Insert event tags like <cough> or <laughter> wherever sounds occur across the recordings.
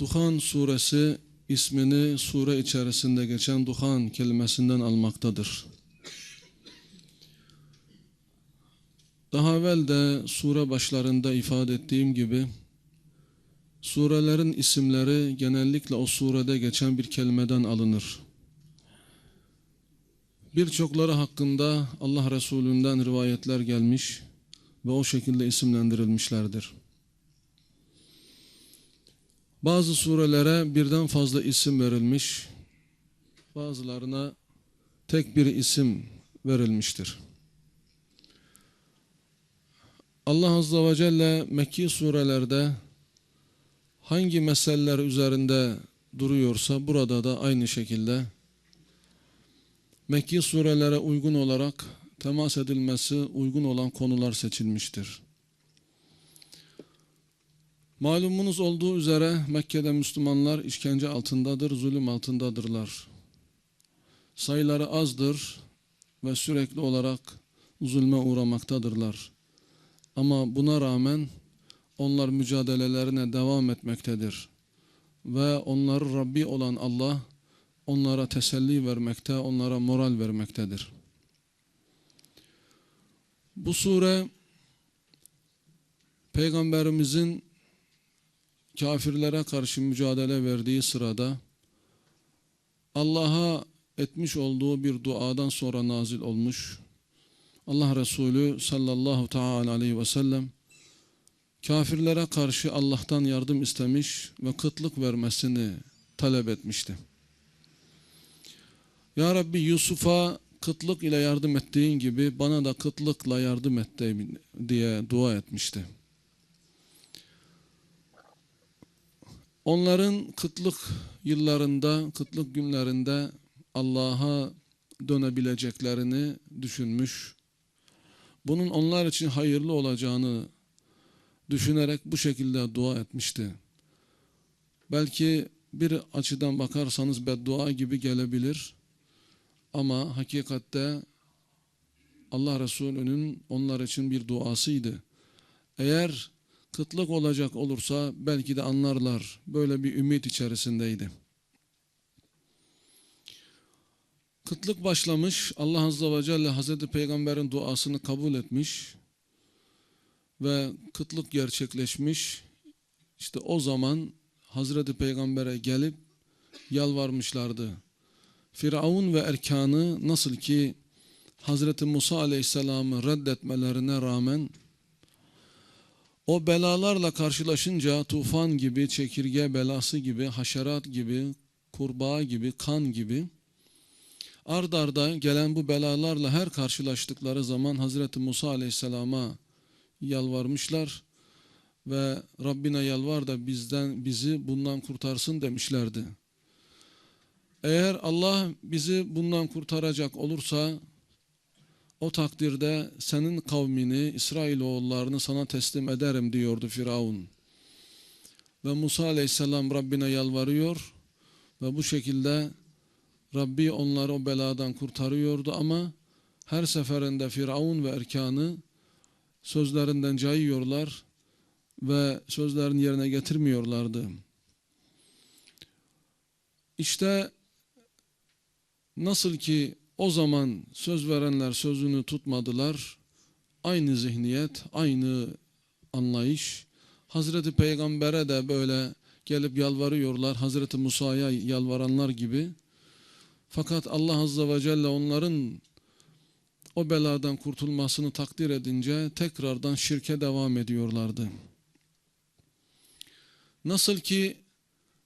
Duhan suresi ismini sure içerisinde geçen duhan kelimesinden almaktadır. Daha evvel de sure başlarında ifade ettiğim gibi surelerin isimleri genellikle o surede geçen bir kelimeden alınır. Birçokları hakkında Allah Resulü'nden rivayetler gelmiş ve o şekilde isimlendirilmişlerdir. Bazı surelere birden fazla isim verilmiş, bazılarına tek bir isim verilmiştir. Allah Azze ve Celle Mekki surelerde hangi meseleler üzerinde duruyorsa burada da aynı şekilde Mekki surelere uygun olarak temas edilmesi uygun olan konular seçilmiştir. Malumunuz olduğu üzere Mekke'de Müslümanlar işkence altındadır, zulüm altındadırlar. Sayıları azdır ve sürekli olarak zulme uğramaktadırlar. Ama buna rağmen onlar mücadelelerine devam etmektedir. Ve onları Rabbi olan Allah onlara teselli vermekte, onlara moral vermektedir. Bu sure Peygamberimizin kafirlere karşı mücadele verdiği sırada Allah'a etmiş olduğu bir duadan sonra nazil olmuş. Allah Resulü sallallahu teala aleyhi ve sellem kafirlere karşı Allah'tan yardım istemiş ve kıtlık vermesini talep etmişti. Ya Rabbi Yusuf'a kıtlık ile yardım ettiğin gibi bana da kıtlıkla yardım et diye dua etmişti. Onların kıtlık yıllarında, kıtlık günlerinde Allah'a dönebileceklerini düşünmüş. Bunun onlar için hayırlı olacağını düşünerek bu şekilde dua etmişti. Belki bir açıdan bakarsanız beddua gibi gelebilir. Ama hakikatte Allah Resulü'nün onlar için bir duasıydı. Eğer kıtlık olacak olursa belki de anlarlar. Böyle bir ümit içerisindeydi. Kıtlık başlamış. Allah Azze ve Celle Hazreti Peygamber'in duasını kabul etmiş. Ve kıtlık gerçekleşmiş. İşte o zaman Hazreti Peygamber'e gelip yalvarmışlardı. Firavun ve erkanı nasıl ki Hazreti Musa Aleyhisselam'ı reddetmelerine rağmen o belalarla karşılaşınca tufan gibi, çekirge belası gibi, haşerat gibi, kurbağa gibi, kan gibi ard arda gelen bu belalarla her karşılaştıkları zaman Hazreti Musa Aleyhisselam'a yalvarmışlar ve Rabbine yalvar da bizden bizi bundan kurtarsın demişlerdi. Eğer Allah bizi bundan kurtaracak olursa o takdirde senin kavmini, İsrailoğullarını sana teslim ederim diyordu Firavun. Ve Musa aleyhisselam Rabbine yalvarıyor ve bu şekilde Rabbi onları o beladan kurtarıyordu ama her seferinde Firavun ve erkanı sözlerinden cayıyorlar ve sözlerini yerine getirmiyorlardı. İşte nasıl ki o zaman söz verenler sözünü tutmadılar. Aynı zihniyet, aynı anlayış. Hazreti Peygamber'e de böyle gelip yalvarıyorlar. Hazreti Musa'ya yalvaranlar gibi. Fakat Allah Azze ve Celle onların o beladan kurtulmasını takdir edince tekrardan şirke devam ediyorlardı. Nasıl ki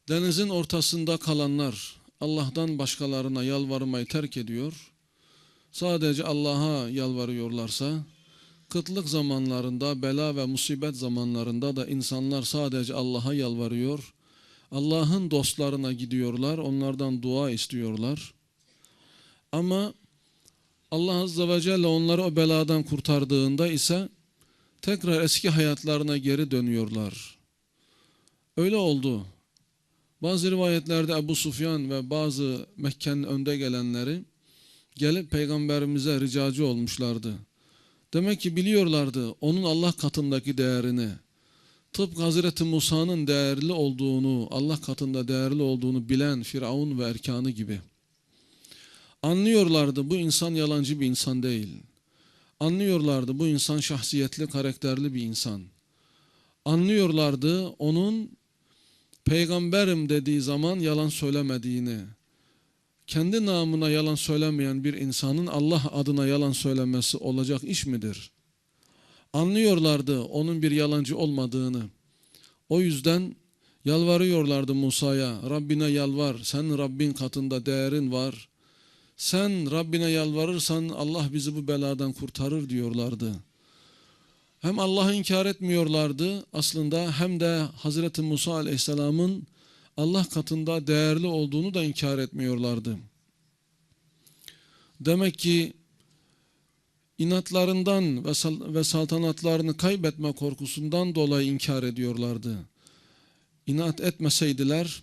denizin ortasında kalanlar Allah'tan başkalarına yalvarmayı terk ediyor, sadece Allah'a yalvarıyorlarsa, kıtlık zamanlarında, bela ve musibet zamanlarında da insanlar sadece Allah'a yalvarıyor, Allah'ın dostlarına gidiyorlar, onlardan dua istiyorlar. Ama Allah Azze ve Celle onları o beladan kurtardığında ise tekrar eski hayatlarına geri dönüyorlar. Öyle oldu. Bazı rivayetlerde Ebu Sufyan ve bazı Mekke'nin önde gelenleri gelip peygamberimize ricacı olmuşlardı. Demek ki biliyorlardı onun Allah katındaki değerini. tıpkı Hazreti Musa'nın değerli olduğunu, Allah katında değerli olduğunu bilen Firavun ve erkanı gibi. Anlıyorlardı bu insan yalancı bir insan değil. Anlıyorlardı bu insan şahsiyetli, karakterli bir insan. Anlıyorlardı onun peygamberim dediği zaman yalan söylemediğini. Kendi namına yalan söylemeyen bir insanın Allah adına yalan söylemesi olacak iş midir? Anlıyorlardı onun bir yalancı olmadığını. O yüzden yalvarıyorlardı Musa'ya. Rabbine yalvar. Sen Rabbin katında değerin var. Sen Rabbine yalvarırsan Allah bizi bu beladan kurtarır diyorlardı. Hem Allah'ı inkar etmiyorlardı aslında hem de Hazreti Musa Aleyhisselam'ın Allah katında değerli olduğunu da inkar etmiyorlardı. Demek ki inatlarından ve, sal ve saltanatlarını kaybetme korkusundan dolayı inkar ediyorlardı. İnat etmeseydiler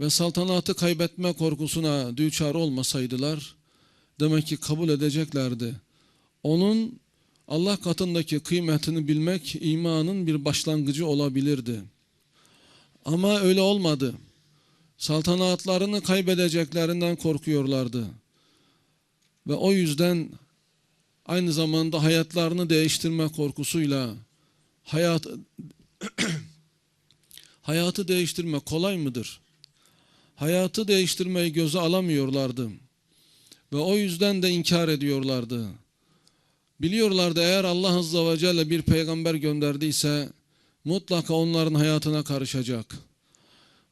ve saltanatı kaybetme korkusuna düçar olmasaydılar demek ki kabul edeceklerdi. Onun Allah katındaki kıymetini bilmek imanın bir başlangıcı olabilirdi. Ama öyle olmadı. Saltanatlarını kaybedeceklerinden korkuyorlardı. Ve o yüzden aynı zamanda hayatlarını değiştirme korkusuyla hayat <clears throat> hayatı değiştirme kolay mıdır? Hayatı değiştirmeyi göze alamıyorlardı. Ve o yüzden de inkar ediyorlardı. Biliyorlardı eğer Allah Azze ve Celle bir peygamber gönderdiyse mutlaka onların hayatına karışacak.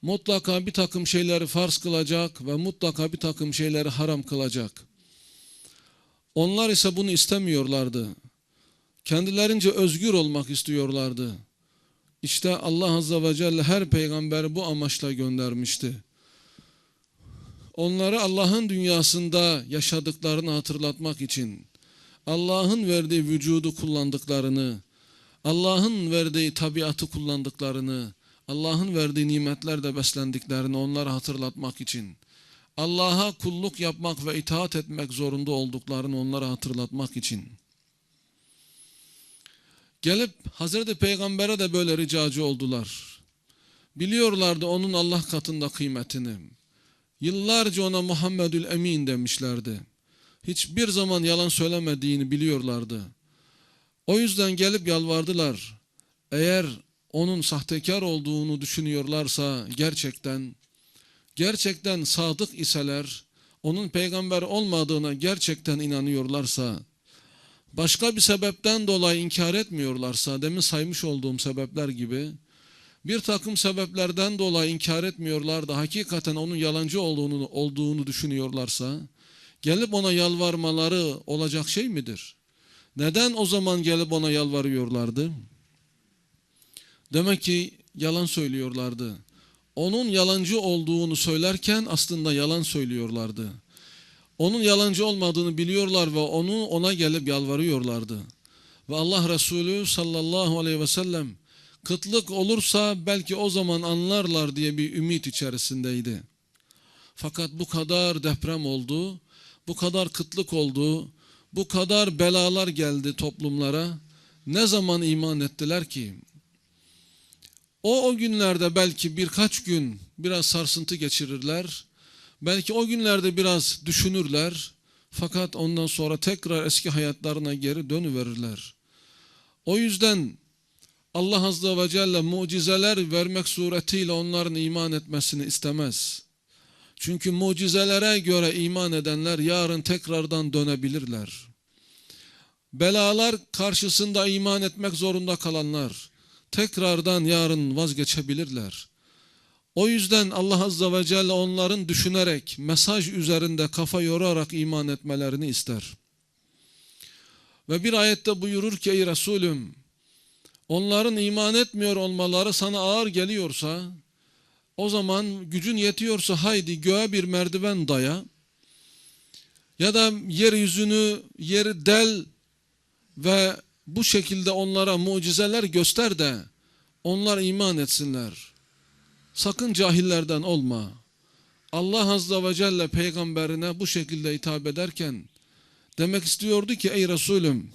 Mutlaka bir takım şeyleri farz kılacak ve mutlaka bir takım şeyleri haram kılacak. Onlar ise bunu istemiyorlardı. Kendilerince özgür olmak istiyorlardı. İşte Allah Azze ve Celle her peygamberi bu amaçla göndermişti. Onları Allah'ın dünyasında yaşadıklarını hatırlatmak için, Allah'ın verdiği vücudu kullandıklarını, Allah'ın verdiği tabiatı kullandıklarını, Allah'ın verdiği nimetlerle beslendiklerini onlara hatırlatmak için, Allah'a kulluk yapmak ve itaat etmek zorunda olduklarını onlara hatırlatmak için. Gelip Hazreti Peygamber'e de böyle ricacı oldular. Biliyorlardı onun Allah katında kıymetini. Yıllarca ona Muhammedül Emin demişlerdi. Hiçbir zaman yalan söylemediğini biliyorlardı. O yüzden gelip yalvardılar. Eğer onun sahtekar olduğunu düşünüyorlarsa gerçekten, gerçekten sadık iseler, onun peygamber olmadığına gerçekten inanıyorlarsa, başka bir sebepten dolayı inkar etmiyorlarsa, demin saymış olduğum sebepler gibi, bir takım sebeplerden dolayı inkar etmiyorlar da hakikaten onun yalancı olduğunu, olduğunu düşünüyorlarsa, gelip ona yalvarmaları olacak şey midir? Neden o zaman gelip ona yalvarıyorlardı? Demek ki yalan söylüyorlardı. Onun yalancı olduğunu söylerken aslında yalan söylüyorlardı. Onun yalancı olmadığını biliyorlar ve onu ona gelip yalvarıyorlardı. Ve Allah Resulü sallallahu aleyhi ve sellem kıtlık olursa belki o zaman anlarlar diye bir ümit içerisindeydi. Fakat bu kadar deprem oldu, bu kadar kıtlık oldu, bu kadar belalar geldi toplumlara. Ne zaman iman ettiler ki? O o günlerde belki birkaç gün biraz sarsıntı geçirirler. Belki o günlerde biraz düşünürler. Fakat ondan sonra tekrar eski hayatlarına geri dönüverirler. O yüzden Allah Azze ve Celle mucizeler vermek suretiyle onların iman etmesini istemez. Çünkü mucizelere göre iman edenler yarın tekrardan dönebilirler. Belalar karşısında iman etmek zorunda kalanlar tekrardan yarın vazgeçebilirler. O yüzden Allah Azze ve Celle onların düşünerek, mesaj üzerinde kafa yorarak iman etmelerini ister. Ve bir ayette buyurur ki ey Resulüm, onların iman etmiyor olmaları sana ağır geliyorsa, o zaman gücün yetiyorsa haydi göğe bir merdiven daya, ya da yeryüzünü, yeri del ve bu şekilde onlara mucizeler göster de onlar iman etsinler. Sakın cahillerden olma. Allah Azze ve Celle peygamberine bu şekilde hitap ederken demek istiyordu ki ey Resulüm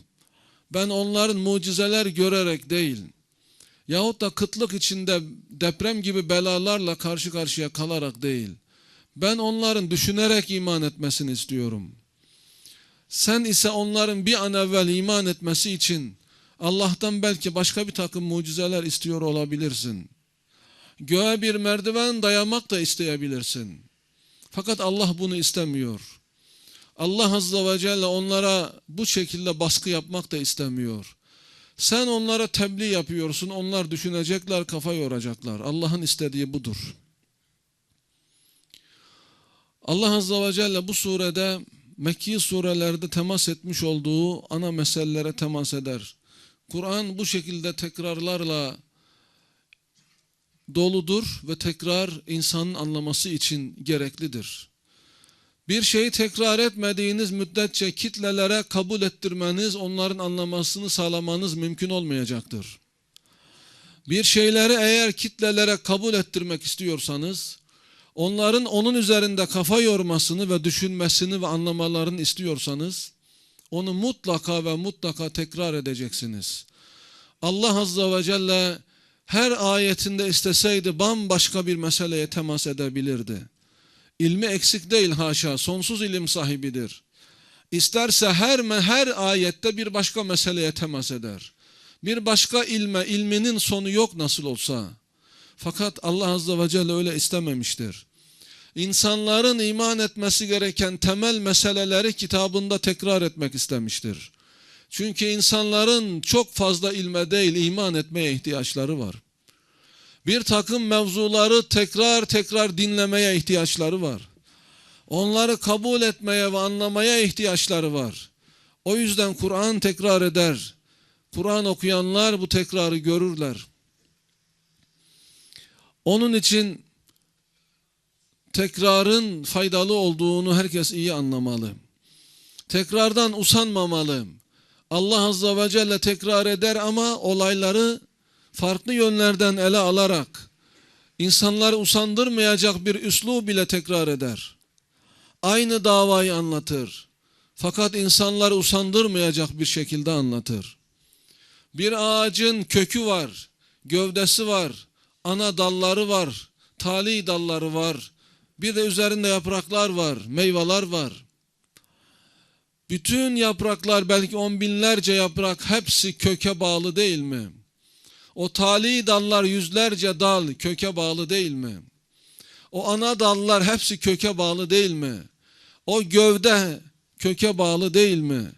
ben onların mucizeler görerek değil yahut da kıtlık içinde deprem gibi belalarla karşı karşıya kalarak değil. Ben onların düşünerek iman etmesini istiyorum. Sen ise onların bir an evvel iman etmesi için Allah'tan belki başka bir takım mucizeler istiyor olabilirsin. Göğe bir merdiven dayamak da isteyebilirsin. Fakat Allah bunu istemiyor. Allah Azze ve Celle onlara bu şekilde baskı yapmak da istemiyor. Sen onlara tebliğ yapıyorsun, onlar düşünecekler, kafa yoracaklar. Allah'ın istediği budur. Allah Azze ve Celle bu surede Mekki surelerde temas etmiş olduğu ana meselelere temas eder. Kur'an bu şekilde tekrarlarla doludur ve tekrar insanın anlaması için gereklidir. Bir şeyi tekrar etmediğiniz müddetçe kitlelere kabul ettirmeniz, onların anlamasını sağlamanız mümkün olmayacaktır. Bir şeyleri eğer kitlelere kabul ettirmek istiyorsanız, onların onun üzerinde kafa yormasını ve düşünmesini ve anlamalarını istiyorsanız, onu mutlaka ve mutlaka tekrar edeceksiniz. Allah Azze ve Celle her ayetinde isteseydi bambaşka bir meseleye temas edebilirdi. İlmi eksik değil haşa, sonsuz ilim sahibidir. İsterse her her ayette bir başka meseleye temas eder. Bir başka ilme, ilminin sonu yok nasıl olsa. Fakat Allah Azze ve Celle öyle istememiştir. İnsanların iman etmesi gereken temel meseleleri kitabında tekrar etmek istemiştir. Çünkü insanların çok fazla ilme değil iman etmeye ihtiyaçları var. Bir takım mevzuları tekrar tekrar dinlemeye ihtiyaçları var. Onları kabul etmeye ve anlamaya ihtiyaçları var. O yüzden Kur'an tekrar eder. Kur'an okuyanlar bu tekrarı görürler. Onun için tekrarın faydalı olduğunu herkes iyi anlamalı. Tekrardan usanmamalı. Allah Azze ve Celle tekrar eder ama olayları farklı yönlerden ele alarak insanları usandırmayacak bir üslub bile tekrar eder. Aynı davayı anlatır. Fakat insanları usandırmayacak bir şekilde anlatır. Bir ağacın kökü var, gövdesi var, ana dalları var, tali dalları var. Bir de üzerinde yapraklar var, meyveler var. Bütün yapraklar belki on binlerce yaprak hepsi köke bağlı değil mi? O tali dallar yüzlerce dal köke bağlı değil mi? O ana dallar hepsi köke bağlı değil mi? O gövde köke bağlı değil mi?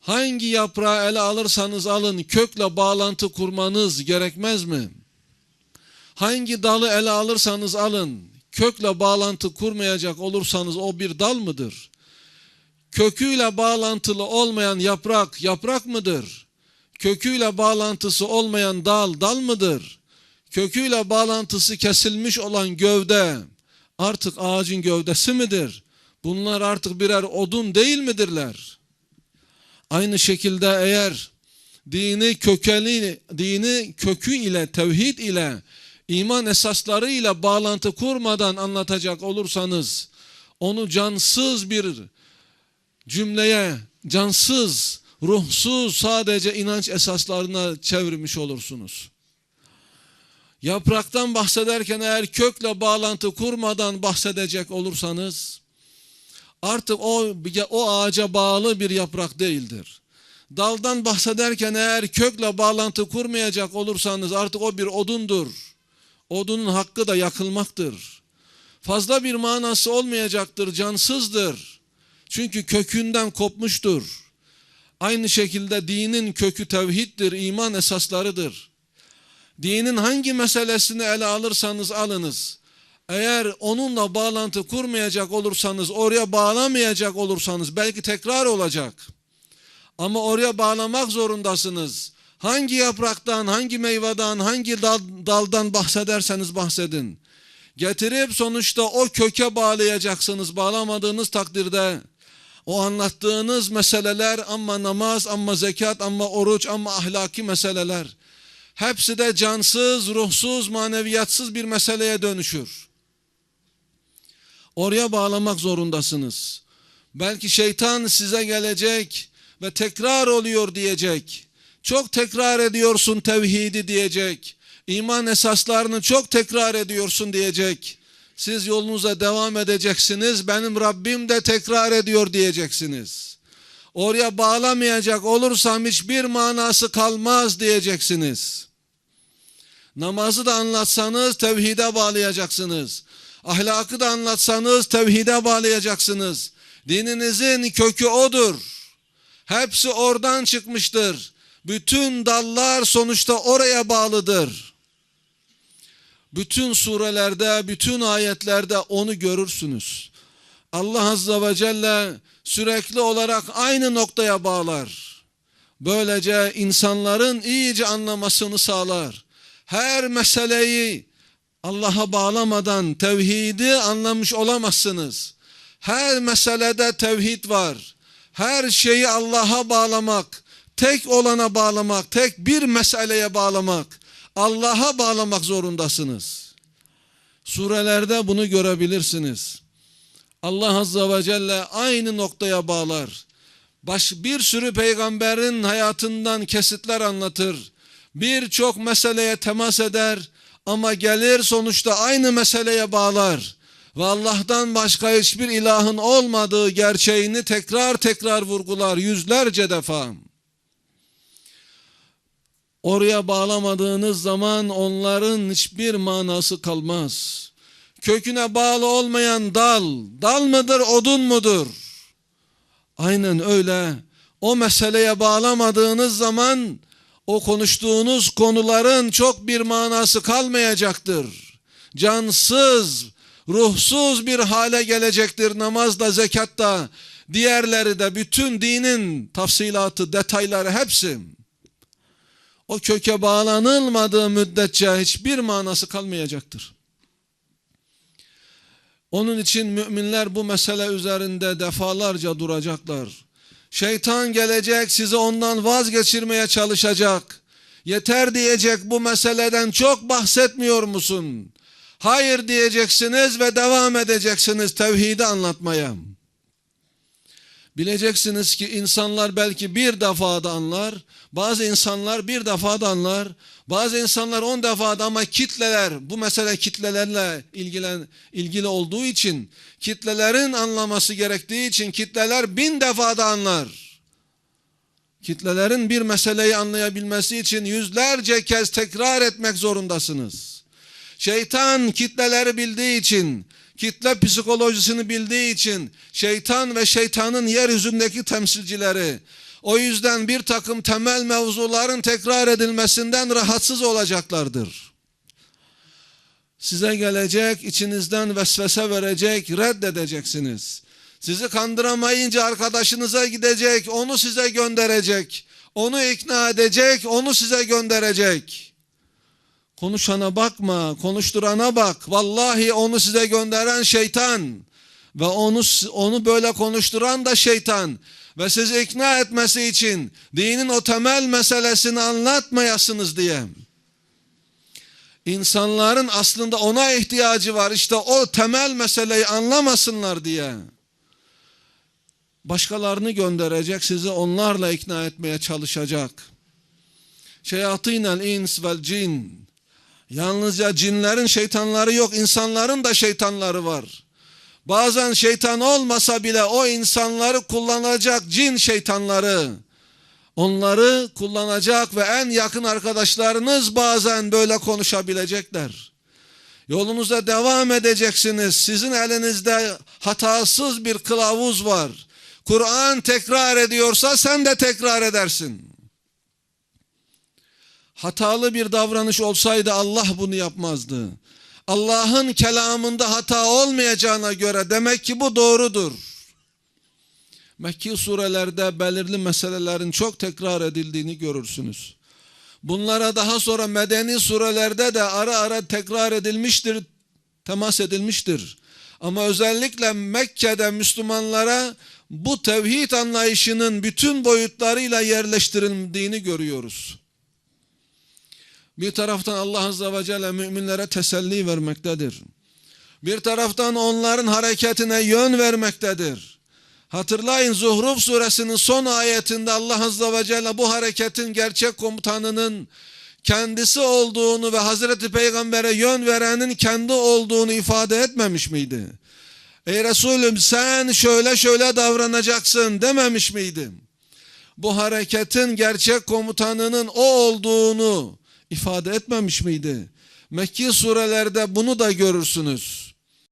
Hangi yaprağı ele alırsanız alın kökle bağlantı kurmanız gerekmez mi? Hangi dalı ele alırsanız alın kökle bağlantı kurmayacak olursanız o bir dal mıdır? Köküyle bağlantılı olmayan yaprak yaprak mıdır? Köküyle bağlantısı olmayan dal dal mıdır? Köküyle bağlantısı kesilmiş olan gövde artık ağacın gövdesi midir? Bunlar artık birer odun değil midirler? Aynı şekilde eğer dini kökeli, dini kökü ile, tevhid ile, iman esasları ile bağlantı kurmadan anlatacak olursanız, onu cansız bir cümleye, cansız, ruhsuz sadece inanç esaslarına çevirmiş olursunuz. Yapraktan bahsederken eğer kökle bağlantı kurmadan bahsedecek olursanız, artık o, o ağaca bağlı bir yaprak değildir. Daldan bahsederken eğer kökle bağlantı kurmayacak olursanız artık o bir odundur. Odunun hakkı da yakılmaktır. Fazla bir manası olmayacaktır, cansızdır. Çünkü kökünden kopmuştur. Aynı şekilde dinin kökü tevhiddir, iman esaslarıdır. Dinin hangi meselesini ele alırsanız alınız. Eğer onunla bağlantı kurmayacak olursanız, oraya bağlamayacak olursanız belki tekrar olacak. Ama oraya bağlamak zorundasınız. Hangi yapraktan, hangi meyveden, hangi dal, daldan bahsederseniz bahsedin. Getirip sonuçta o köke bağlayacaksınız. Bağlamadığınız takdirde o anlattığınız meseleler ama namaz, ama zekat, ama oruç, ama ahlaki meseleler hepsi de cansız, ruhsuz, maneviyatsız bir meseleye dönüşür. Oraya bağlamak zorundasınız. Belki şeytan size gelecek ve tekrar oluyor diyecek. Çok tekrar ediyorsun tevhidi diyecek. İman esaslarını çok tekrar ediyorsun diyecek. Siz yolunuza devam edeceksiniz. Benim Rabbim de tekrar ediyor diyeceksiniz. Oraya bağlamayacak olursam hiçbir manası kalmaz diyeceksiniz. Namazı da anlatsanız tevhide bağlayacaksınız. Ahlakı da anlatsanız tevhide bağlayacaksınız. Dininizin kökü odur. Hepsi oradan çıkmıştır. Bütün dallar sonuçta oraya bağlıdır. Bütün surelerde, bütün ayetlerde onu görürsünüz. Allah Azze ve Celle sürekli olarak aynı noktaya bağlar. Böylece insanların iyice anlamasını sağlar. Her meseleyi Allah'a bağlamadan tevhidi anlamış olamazsınız. Her meselede tevhid var. Her şeyi Allah'a bağlamak, tek olana bağlamak, tek bir meseleye bağlamak, Allah'a bağlamak zorundasınız. Surelerde bunu görebilirsiniz. Allah Azze ve Celle aynı noktaya bağlar. Baş, bir sürü peygamberin hayatından kesitler anlatır. Birçok meseleye temas eder ama gelir sonuçta aynı meseleye bağlar. Ve Allah'tan başka hiçbir ilahın olmadığı gerçeğini tekrar tekrar vurgular yüzlerce defa. Oraya bağlamadığınız zaman onların hiçbir manası kalmaz. Köküne bağlı olmayan dal, dal mıdır, odun mudur? Aynen öyle. O meseleye bağlamadığınız zaman o konuştuğunuz konuların çok bir manası kalmayacaktır. Cansız, ruhsuz bir hale gelecektir namazda, zekatta, diğerleri de bütün dinin tafsilatı, detayları hepsi. O köke bağlanılmadığı müddetçe hiçbir manası kalmayacaktır. Onun için müminler bu mesele üzerinde defalarca duracaklar. Şeytan gelecek sizi ondan vazgeçirmeye çalışacak. Yeter diyecek bu meseleden çok bahsetmiyor musun? Hayır diyeceksiniz ve devam edeceksiniz tevhidi anlatmaya. Bileceksiniz ki insanlar belki bir defada anlar, bazı insanlar bir defada anlar, bazı insanlar on defada ama kitleler, bu mesele kitlelerle ilgilen, ilgili olduğu için, kitlelerin anlaması gerektiği için kitleler bin defada anlar. Kitlelerin bir meseleyi anlayabilmesi için yüzlerce kez tekrar etmek zorundasınız. Şeytan kitleleri bildiği için, kitle psikolojisini bildiği için şeytan ve şeytanın yeryüzündeki temsilcileri o yüzden bir takım temel mevzuların tekrar edilmesinden rahatsız olacaklardır. Size gelecek, içinizden vesvese verecek, reddedeceksiniz. Sizi kandıramayınca arkadaşınıza gidecek, onu size gönderecek. Onu ikna edecek, onu size gönderecek. Konuşana bakma, konuşturana bak. Vallahi onu size gönderen şeytan ve onu onu böyle konuşturan da şeytan ve sizi ikna etmesi için dinin o temel meselesini anlatmayasınız diye. İnsanların aslında ona ihtiyacı var işte o temel meseleyi anlamasınlar diye. Başkalarını gönderecek sizi onlarla ikna etmeye çalışacak. Şeyatinel ins vel cin Yalnızca cinlerin şeytanları yok, insanların da şeytanları var. Bazen şeytan olmasa bile o insanları kullanacak cin şeytanları. Onları kullanacak ve en yakın arkadaşlarınız bazen böyle konuşabilecekler. Yolunuza devam edeceksiniz. Sizin elinizde hatasız bir kılavuz var. Kur'an tekrar ediyorsa sen de tekrar edersin hatalı bir davranış olsaydı Allah bunu yapmazdı. Allah'ın kelamında hata olmayacağına göre demek ki bu doğrudur. Mekki surelerde belirli meselelerin çok tekrar edildiğini görürsünüz. Bunlara daha sonra medeni surelerde de ara ara tekrar edilmiştir, temas edilmiştir. Ama özellikle Mekke'de Müslümanlara bu tevhid anlayışının bütün boyutlarıyla yerleştirildiğini görüyoruz. Bir taraftan Allah Azze ve Celle müminlere teselli vermektedir. Bir taraftan onların hareketine yön vermektedir. Hatırlayın Zuhruf suresinin son ayetinde Allah Azze ve Celle bu hareketin gerçek komutanının kendisi olduğunu ve Hazreti Peygamber'e yön verenin kendi olduğunu ifade etmemiş miydi? Ey Resulüm sen şöyle şöyle davranacaksın dememiş miydi? Bu hareketin gerçek komutanının o olduğunu ifade etmemiş miydi? Mekki surelerde bunu da görürsünüz.